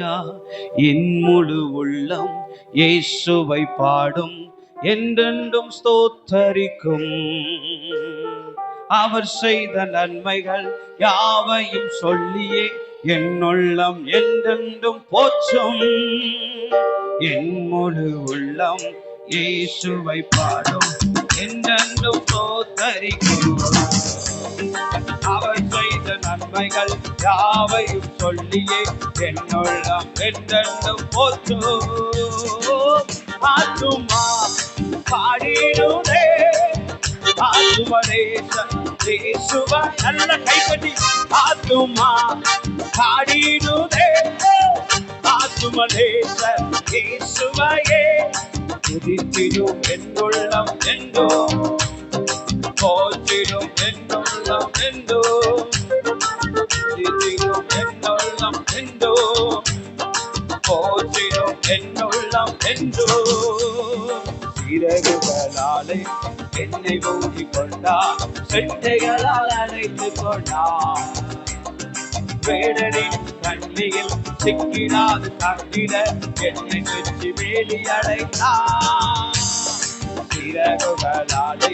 அல்லேலூயா என் முழு உள்ளம் இயேசுவை பாடும். என்றென்றும் ஸ்தோத்தரிக்கும். அவர் செய்த நன்மைகள் யாவையும் சொல்லியே. என் உள்ளம் என்றென்றும் போச்சும் என் முழு உள்ளம் இயேசுவை பாடும். என்றென்றும் தோத்தரிக்கும் அவர் உண்மைகள் யாவையும் சொல்லியே என்னுள்ளம் என்றென்றும் போற்றும் ஆத்துமா பாடினே ஆத்துமரேசன் இயேசுவ நல்ல கைப்பற்றி ஆத்துமா பாடினே ஆத்துமரேசன் இயேசுவையே துதித்திடும் என்னுள்ளம் என்றோ போற்றிடும் என்னுள்ளம் என்றோ என்றோ போற்றிடும் என்னுள்ளம் என்றோ. சிறகுகளாலே என்னை ஊதி கொண்டார் செட்டைகளால் அடைத்து கொண்டார் வேடனின் கண்ணியில் சிக்கிடாது கட்டிட என்னை சுற்றி வேலி அடைத்தார் சிறகுகளாலே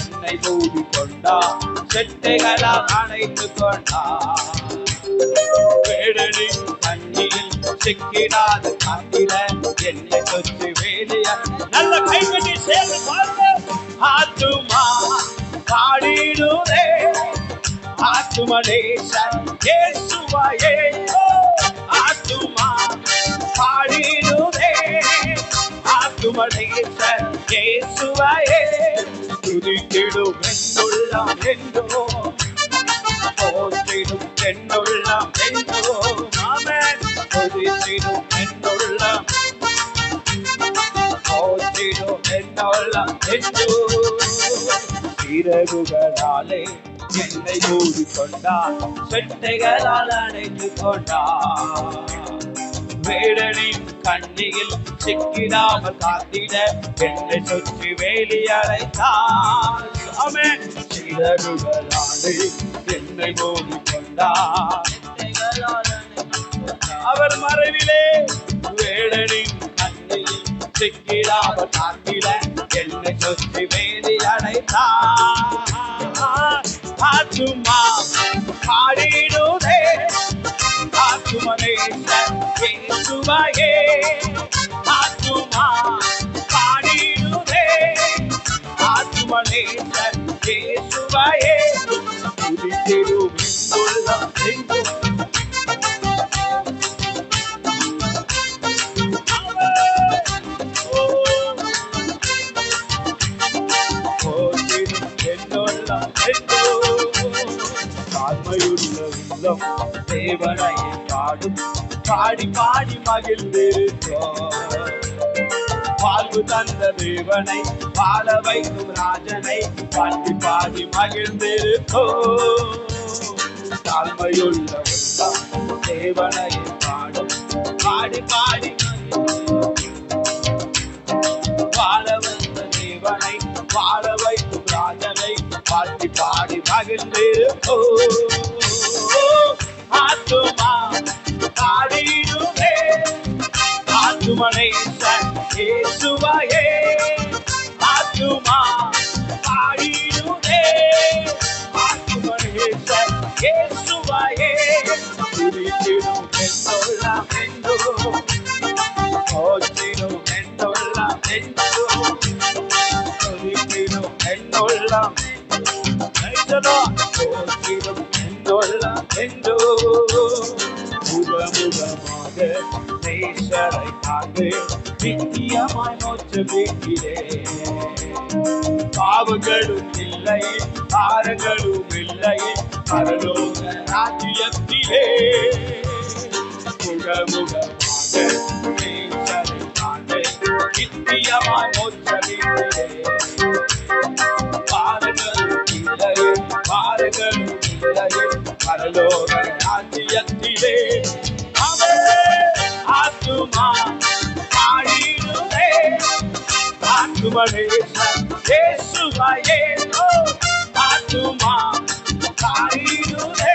என்னை ஊதி கொண்டார் செட்டைகளால் அடைத்து கொண்டார் வேடனை தண்ணியில் சிக்கிடாது காட்டில என்னை சொத்து வேலைய? நல்ல கைகட்டி சேர்ந்து பாருங்க. ஆத்துமா பாடிடுதே ஆத்துமலேசன் இயேசுவையே ஆத்துமா பாடிடுதே ஆத்துமலேசன் இயேசுவையே துதித்திடும் என்னுள்ளம் என்றோ போற்றிடும் என்னுள்ளம் என்றோ ஆமென் துதித்திடும் என்னுள்ளம் போற்றிடும் என்னுள்ளம் என்றோ சிறகுகளாலே என்னை மூடிக்கொண்டார் செட்டைகளால் அணைத்து கொண்டார் வேடனின் கண்ணியில் சிக்கிடாமல் காத்திட என்னை சுற்றி வேலி அழைத்தார் ஆமென். சிறகுகளாலே என்னை மூடிக்கொண்டார் அவர் மறைவிலே வேடனின் கண்ணியில் சிக்கிடாமல் காத்திட என்னை சுற்றி வேலி அடைத்தார் ஆத்துமா இயேசுவையே ஆத்துமா பாடிடுதே ஆத்துமனே இயேசுவையே துதித்திடும் உள்ளம் எங்கும் தேவனை பாடும் பாடி பாடி மகிழ்ந்திருக்கோம் வாழ்வு தந்த தேவனை வாழ வைக்கும் ராஜனை பாடி பாடி மகிழ்ந்திருக்கோம் தாழ்மையுள்ள தேவனை பாடும். பாடி பாடி வாழ வந்த தேவனை வாழ வைக்கும் ராஜனை பாட்டி பாடி மகிழ்ந்திருக்கோ ஆத்துமா பாடிடுவே ஆத்துமனை இயேசுவையே ஆத்துமா பாடிடுவே ஆத்துமனை இயேசுவையே துதித்திடும் என்னொல்லாம் என்றோ ஓச்சிடும் என்னொல்லாம் என்றோ துதித்திடும் என்னொல்லாம் என்றோ போற்றிடும் என்னொல்லாம் என்றோ முகமுகமாக நேசரை காண்டு நித்தியமாய் நோற்று வீட்டிலே பாவங்களும் இல்லை பாரங்களும் இல்லை பரலோக ராஜ்யத்திலே. முகமுகமாக நேசரை காண்டு நித்தியமாய் நோற்று வீட்டிலே பாரங்களும் இல்லை பாரங்களும் இல்லை பரலோக ராஜ்யத்திலே. ஆத்துமா பாடிடுவே ஆத்துமனேசன் இயேசுவையே ஆத்துமா பாடிடுவே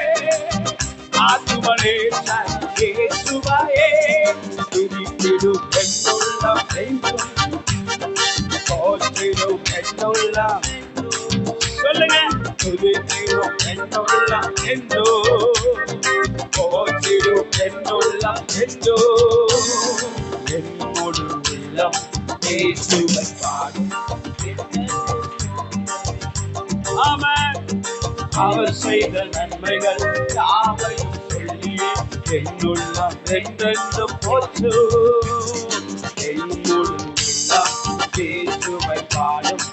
ஆத்துமனேசன் இயேசுவையே. துதித்திடும் என்னுள்ளம் என்றும் போற்றிடும் என்னுள்ளம் சொல்லுங்க. துதித்திடும் என்னுள்ளம் என்றோ போற்றிடும் என்னுள்ளம் என்றோ என்னோடு உள்ளம் இயேசுவை பாடும் ஆமென் அவர் செய்த நன்மைகள் யாவையும் சொல்லி என்னுள்ள என்றென்றும் போற்று என்னோடு உள்ளம் பாடும்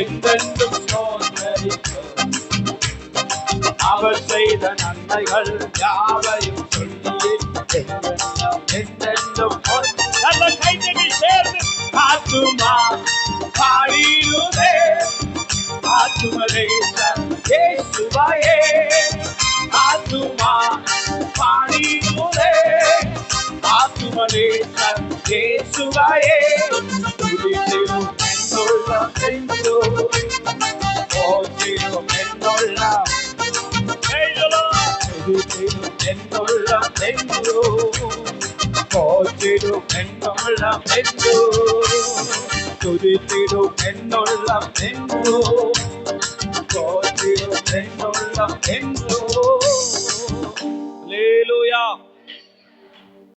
எங்கென்றும் சோதரிக்கும் அவர் செய்த நன்மைகள் யாவையும் சொல்லி நல்ல கைத்தடி சேர்ந்து ஆத்துமா பாடியுதே ஆத்துமலே துதித்திடும் என்னுள்ளம் என்றோ போற்றிடும் என்னுள்ளம் என்றோ Hallelujah.